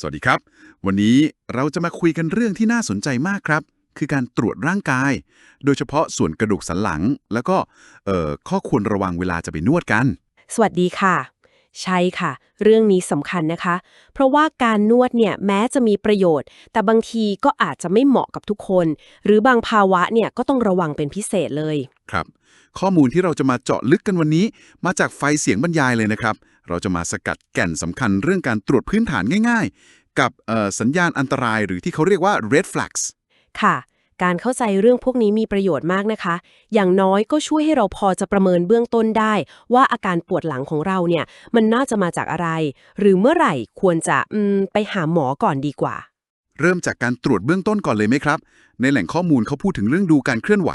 สวัสดีครับ วันนี้เราจะมาคุยกันเรื่องที่น่าสนใจมากครับ คือการตรวจร่างกาย โดยเฉพาะส่วนกระดูกสันหลัง แล้วก็เอ่อข้อควรระวังเวลาจะไปนวดกัน สวัสดีค่ะ ใช่ค่ะ เรื่องนี้สำคัญนะคะ เพราะว่าการนวดเนี่ยแม้จะมีประโยชน์ แต่บางทีก็อาจจะไม่เหมาะกับทุกคน หรือบางภาวะเนี่ยก็ต้องระวังเป็นพิเศษเลย ครับ ข้อมูลที่เราจะมาเจาะลึกกันวันนี้ มาจากไฟล์เสียงบรรยายเลยนะครับ เราจะมาสกัดแก่นสำคัญเรื่องการตรวจพื้นฐานง่ายๆ กับเอ่อสัญญาณอันตรายหรือที่เขาเรียกว่า red flags ค่ะ การเข้าใจเรื่องพวกนี้มีประโยชน์มากนะคะ อย่างน้อยก็ช่วยให้เราพอจะประเมินเบื้องต้นได้ ว่าอาการปวดหลังของเราเนี่ย มันน่าจะมาจากอะไร หรือเมื่อไหร่ควรจะอืมไปหาหมอก่อนดีกว่า เริ่มจากการตรวจเบื้องต้นก่อนเลยไหมครับ ในแหล่งข้อมูลเขาพูดถึงเรื่องดูการเคลื่อนไหว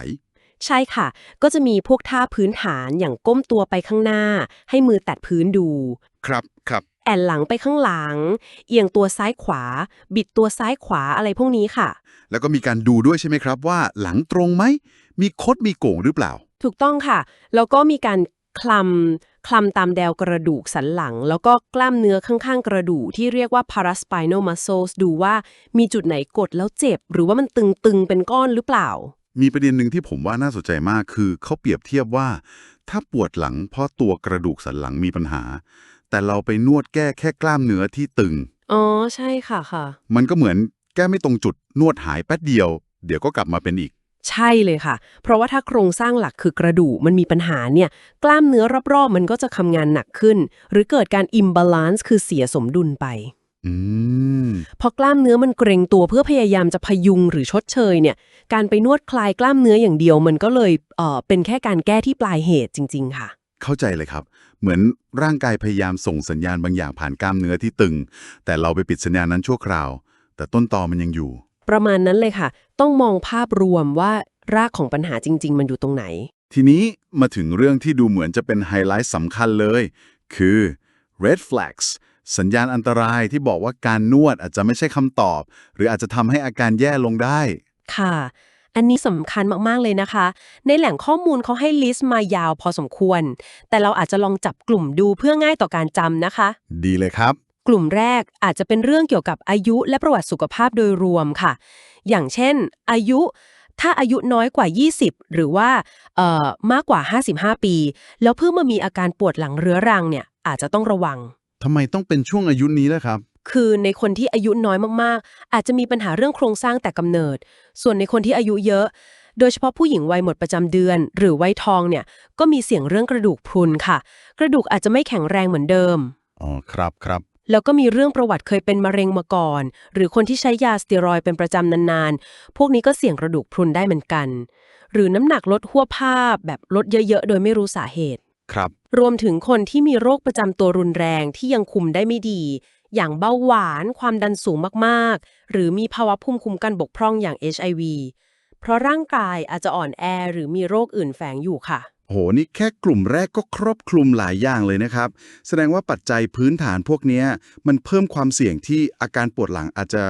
ใช่ค่ะ ก็จะมีพวกท่าพื้นฐานอย่างก้มตัวไปข้างหน้า ให้มือแตะพื้นดู ครับครับแอนหลังไปข้างหลัง เอียงตัวซ้ายขวา บิดตัวซ้ายขวาอะไรพวกนี้ค่ะ แล้วก็มีการดูด้วยใช่ไหมครับว่าหลังตรงไหม มีคดมีโก่งหรือเปล่า ถูกต้องค่ะ แล้วก็มีการคลำคลำตามแนวกระดูกสันหลัง แล้วก็กล้ามเนื้อข้างๆ กระดูกที่เรียกว่า paraspinal muscles ดูว่ามีจุดไหนกดแล้วเจ็บ หรือว่ามันตึงๆเป็นก้อนหรือเปล่า มีประเด็นหนึ่งที่ผมว่าน่าสนใจมากคือเขาเปรียบเทียบว่า ถ้าปวดหลังเพราะตัวกระดูกสันหลังมีปัญหา แต่เราไปนวดแก้แค่กล้ามเนื้อที่ตึง อ๋อ ใช่ค่ะค่ะ มันก็เหมือนแก้ไม่ตรงจุดนวดหายแป๊บเดียว เดี๋ยวก็กลับมาเป็นอีก ใช่เลยค่ะ เพราะว่าถ้าโครงสร้างหลักคือกระดูกมันมีปัญหาเนี่ย กล้ามเนื้อรอบๆมันก็จะทำงานหนักขึ้น หรือเกิดการ imbalance คือเสียสมดุลไป อืมพอกล้ามเนื้อมันเกรงตัวเพื่อพยายามจะพยุงหรือชดเชยเนี่ย การไปนวดคลายกล้ามเนื้ออย่างเดียวมันก็เลยเอ่อเป็นแค่การแก้ที่ปลายเหตุจริง ๆ ค่ะ เข้าใจเลยครับ เหมือนร่างกายพยายามส่งสัญญาณบางอย่างผ่านกล้ามเนื้อที่ตึง แต่เราไปปิดสัญญาณนั้นชั่วคราว แต่ต้นตอมันยังอยู่ ประมาณนั้นเลยค่ะ ต้องมองภาพรวมว่ารากของปัญหาจริง ๆ มันอยู่ตรงไหน ทีนี้มาถึงเรื่องที่ดูเหมือนจะเป็นไฮไลท์สำคัญเลย คือ red flags สัญญาณอันตรายที่บอกว่าการนวดอาจจะไม่ใช่คำตอบ หรืออาจจะทำให้อาการแย่ลงได้ ค่ะ อันนี้สำคัญมาก ๆ เลยนะคะ ในแหล่งข้อมูลเขาให้ลิสต์มายาวพอสมควร แต่เราอาจจะลองจับกลุ่มดูเพื่อง่ายต่อการจำนะคะ ดีเลยครับ กลุ่มแรกอาจจะเป็นเรื่องเกี่ยวกับอายุและประวัติสุขภาพโดยรวมค่ะ อย่างเช่น อายุถ้าอายุน้อยกว่า 20 หรือว่าเอ่อมากกว่า 55 ปี แล้วเพิ่งมามีอาการปวดหลังเรื้อรังเนี่ยอาจจะต้องระวัง ทำไมต้องเป็นช่วงอายุนี้ล่ะครับ คือในคนที่อายุน้อยมากๆ อาจจะมีปัญหาเรื่องโครงสร้างแต่กำเนิด ส่วนในคนที่อายุเยอะ โดยเฉพาะผู้หญิงวัยหมดประจำเดือน หรือวัยทองเนี่ยก็มีเสี่ยงเรื่องกระดูกพรุนค่ะ กระดูกอาจจะไม่แข็งแรงเหมือนเดิมอ๋อครับครับแล้วก็มีเรื่องประวัติเคยเป็นมะเร็งมาก่อน หรือคนที่ใช้ยาสเตียรอยเป็นประจำนานๆ พวกนี้ก็เสี่ยงกระดูกพรุนได้เหมือนกัน หรือน้ำหนักลดหัวภาพแบบลดเยอะๆ โดยไม่รู้สาเหตุ ครับ รวมถึงคนที่มีโรคประจำตัวรุนแรงที่ยังคุมได้ไม่ดี อย่างเบาหวานความดันสูงมากๆ หรือมีภาวะภูมิคุ้มกันบกพร่องอย่าง HIV เพราะร่างกายอาจจะอ่อนแอหรือมีโรคอื่นแฝงอยู่ค่ะ โห นี่แค่กลุ่มแรกก็ครอบคลุมหลายอย่างเลยนะครับ แสดงว่าปัจจัยพื้นฐานพวกเนี้ยมันเพิ่มความเสี่ยงที่อาการปวดหลังอาจจะ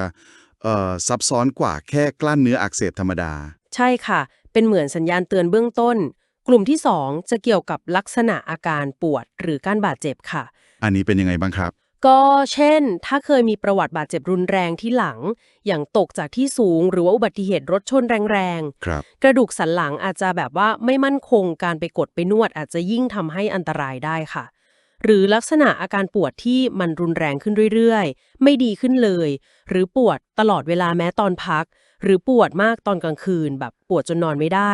เอ่อซับซ้อนกว่าแค่กล้ามเนื้ออักเสบธรรมดา ใช่ค่ะ เป็นเหมือนสัญญาณเตือนเบื้องต้น กลุ่มที่ 2 จะเกี่ยวกับลักษณะอาการปวดหรือการบาดเจ็บค่ะ อันนี้เป็นยังไงบ้างครับ ก็เช่น ถ้าเคยมีประวัติบาดเจ็บรุนแรงที่หลัง อย่างตกจากที่สูงหรือว่าอุบัติเหตุรถชนแรงครับ ๆ กระดูกสันหลังอาจจะแบบว่าไม่มั่นคงการไปกดไปนวดอาจจะยิ่งทำให้อันตรายได้ค่ะ หรือลักษณะอาการปวดที่มันรุนแรงขึ้นเรื่อยๆ ไม่ดีขึ้นเลย หรือปวดตลอดเวลาแม้ตอนพัก หรือปวดมากตอนกลางคืนแบบปวดจนนอนไม่ได้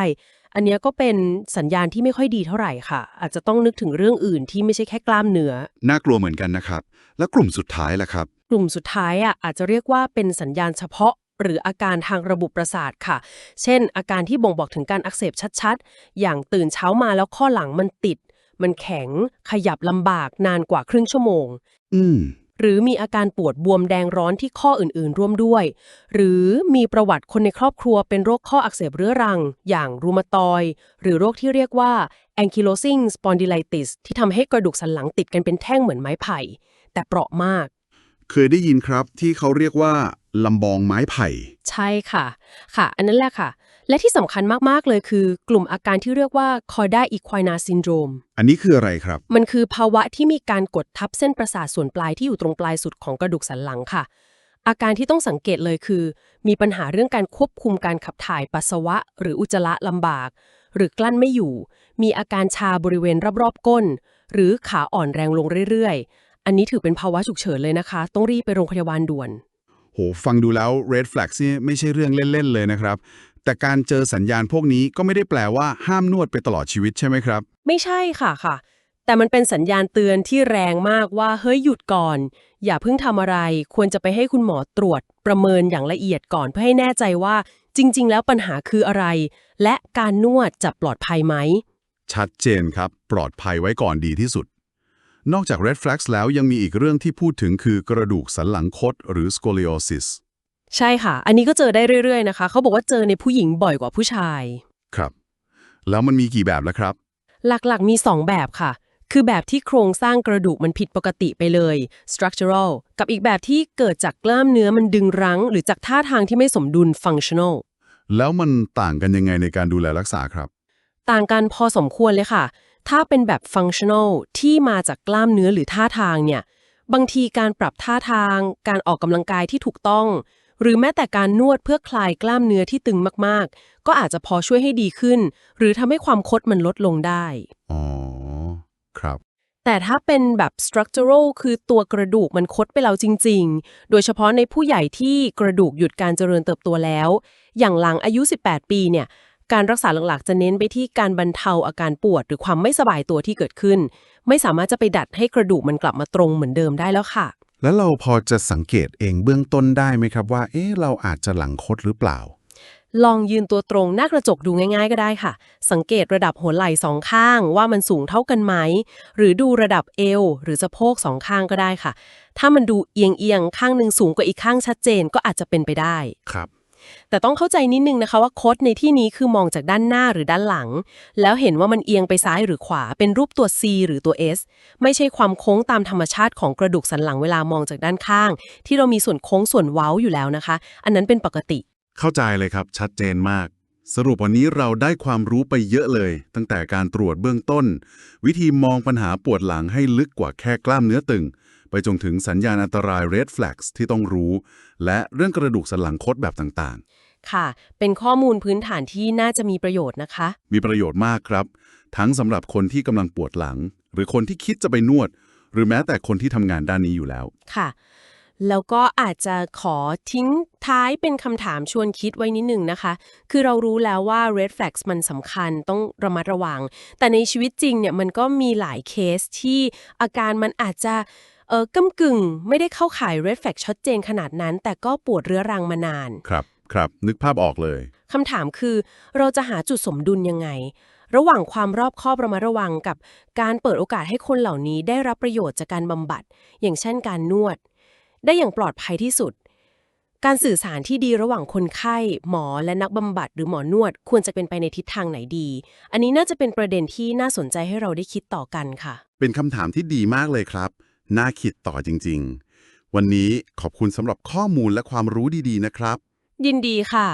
อันเนี้ยก็เป็นสัญญาณที่ไม่ค่อยดีเท่าไหร่ค่ะ อาจจะต้องนึกถึงเรื่องอื่นที่ไม่ใช่แค่กล้ามเนื้อ น่ากลัวเหมือนกันนะครับ แล้วกลุ่มสุดท้ายล่ะครับ กลุ่มสุดท้ายอะอาจจะเรียกว่าเป็นสัญญาณเฉพาะ หรืออาการทางระบบประสาทค่ะ เช่น อาการที่บ่งบอกถึงการอักเสบชัดๆ อย่างตื่นเช้ามาแล้วข้อหลังมันติด มันแข็ง ขยับลำบากนานกว่าครึ่งชั่วโมง อืม หรือมีอาการปวดบวมแดงร้อนที่ข้ออื่นๆ ร่วมด้วย หรือมีประวัติคนในครอบครัวเป็นโรคข้ออักเสบเรื้อรัง อย่างรูมาตอยด์หรือโรคที่เรียกว่า ankylosing spondylitis ที่ทำให้กระดูกสันหลังติดกันเป็นแท่งเหมือนไม้ไผ่ แต่เปราะมาก เคยได้ยินครับที่เขาเรียกว่าลำบองไม้ไผ่ ใช่ค่ะ ค่ะ อันนั้นแหละค่ะ และที่สำคัญมากๆเลยคือกลุ่มอาการที่เรียกว่า cauda equina syndrome อันนี้คืออะไรครับ มันคือภาวะที่มีการกดทับเส้นประสาทส่วนปลายที่อยู่ตรงปลายสุดของกระดูกสันหลังค่ะ อาการที่ต้องสังเกตเลยคือ มีปัญหาเรื่องการควบคุมการขับถ่ายปัสสาวะ หรืออุจจาระลำบาก หรือกลั้นไม่อยู่ มีอาการชาบริเวณรอบๆก้น หรือขาอ่อนแรงลงเรื่อยๆ อันนี้ถือเป็นภาวะฉุกเฉินเลยนะคะ ต้องรีบไปโรงพยาบาลด่วน โห ฟังดูแล้ว red flag นี่ไม่ใช่เรื่องเล่นๆเลยนะครับ แต่การเจอสัญญาณพวกนี้ก็ไม่ได้แปลว่าห้ามนวดไปตลอดชีวิตใช่ไหมครับ ไม่ใช่ค่ะค่ะ แต่มันเป็นสัญญาณเตือนที่แรงมากว่าเฮ้ยหยุดก่อน อย่าเพิ่งทำอะไร ควรจะไปให้คุณหมอตรวจ ประเมินอย่างละเอียดก่อนเพื่อให้แน่ใจว่า จริง ๆ แล้วปัญหาคืออะไร และการนวดจะปลอดภัยไหมชัดเจนครับ ปลอดภัยไว้ก่อนดีที่สุด นอกจาก red flags แล้วยังมีอีกเรื่องที่พูดถึงคือกระดูกสันหลังคดหรือ scoliosis ใช่ค่ะ อันนี้ก็เจอได้เรื่อยๆนะคะ เขาบอกว่าเจอในผู้หญิงบ่อยกว่าผู้ชาย ครับ แล้วมันมีกี่แบบแล้วครับ หลักๆมี 2 แบบค่ะ คือแบบที่โครงสร้างกระดูกมันผิดปกติไปเลย structural กับอีกแบบที่เกิดจากกล้ามเนื้อมันดึงรั้ง หรือจากท่าทางที่ไม่สมดุล functional แล้วมันต่างกันยังไงในการดูแลรักษาครับ ต่างกันพอสมควรเลยค่ะ ถ้าเป็นแบบ functional ที่มาจากกล้ามเนื้อหรือท่าทางเนี่ย บางทีการปรับท่าทาง การออกกำลังกายที่ถูกต้อง หรือแม้แต่การนวดเพื่อคลายกล้ามเนื้อที่ตึงมากๆ ก็อาจจะพอช่วยให้ดีขึ้น หรือทำให้ความคดมันลดลงได้ อ๋อ ครับ แต่ถ้าเป็นแบบ structural คือตัวกระดูกมันคดไปแล้วจริง ๆ โดยเฉพาะในผู้ใหญ่ที่กระดูกหยุดการเจริญเติบโตแล้ว อย่างหลังอายุ 18 ปีเนี่ยการรักษาหลักๆ จะเน้นไปที่การบรรเทาอาการปวดหรือความไม่สบายตัวที่เกิดขึ้น ไม่สามารถจะไปดัดให้กระดูกมันกลับมาตรงเหมือนเดิมได้แล้วค่ะ แล้วเราพอจะสังเกตเองเบื้องต้นได้ไหมครับว่า เอ๊ะเราอาจจะหลังคดหรือเปล่า ลองยืนตัวตรงหน้ากระจกดูง่าย ๆ ก็ได้ค่ะ สังเกตระดับหัวไหล่สองข้างว่ามันสูงเท่ากันไหม หรือดูระดับเอวหรือสะโพกสองข้างก็ได้ค่ะ ถ้ามันดูเอียงๆข้างหนึ่งสูงกว่าอีกข้างชัดเจนก็อาจจะเป็นไปได้ครับ แต่ต้องเข้าใจนิดนึงนะคะว่าโคดในที่นี้คือมองจากด้านหน้าหรือด้านหลัง แล้วเห็นว่ามันเอียงไปซ้ายหรือขวาเป็นรูปตัว C หรือตัว S ไม่ใช่ความโค้งตามธรรมชาติของกระดูกสันหลังเวลามองจากด้านข้าง ที่เรามีส่วนโค้งส่วนเว้าอยู่แล้วนะคะ อันนั้นเป็นปกติ เข้าใจเลยครับ ชัดเจนมาก สรุปวันนี้เราได้ความรู้ไปเยอะเลย ตั้งแต่การตรวจเบื้องต้น วิธีมองปัญหาปวดหลังให้ลึกกว่าแค่กล้ามเนื้อตึง ไปจนถึงสัญญาณอันตราย red flags ที่ต้องรู้ และเรื่องกระดูกสันหลังคดแบบต่างค่ะ เป็นข้อมูลพื้นฐานที่น่าจะมีประโยชน์นะคะๆมีประโยชน์มากครับ ทั้งสำหรับคนที่กำลังปวดหลัง หรือคนที่คิดจะไปนวด หรือแม้แต่คนที่ทำงานด้านนี้อยู่แล้ว ค่ะ แล้วก็อาจจะขอทิ้งท้ายเป็นคำถามชวนคิดไว้นิดหนึ่งนะคะ คือเรารู้แล้วว่า red flags มันสำคัญต้องระมัดระวัง แต่ในชีวิตจริงเนี่ยมันก็มีหลายเคสที่อาการมันอาจจะ เออกำกึ่งไม่ได้เข้าข่าย red flag ชัดเจนขนาดนั้น แต่ก็ปวดเรื้อรังมานาน ครับ ครับ นึกภาพออกเลย คำถามคือ เราจะหาจุดสมดุลยังไง ระหว่างความรอบคอบระมัดระวังกับการเปิดโอกาสให้คนเหล่านี้ได้รับประโยชน์จากการบำบัด อย่างเช่นการนวด ได้อย่างปลอดภัยที่สุด การสื่อสารที่ดีระหว่างคนไข้ หมอและนักบำบัด หรือหมอนวดควรจะเป็นไปในทิศทางไหนดี อันนี้น่าจะเป็นประเด็นที่น่าสนใจให้เราได้คิดต่อกันค่ะ เป็นคำถามที่ดีมากเลยครับ น่าคิดต่อจริง ๆ วันนี้ขอบคุณสำหรับข้อมูลและความรู้ดีๆนะครับ ยินดีค่ะ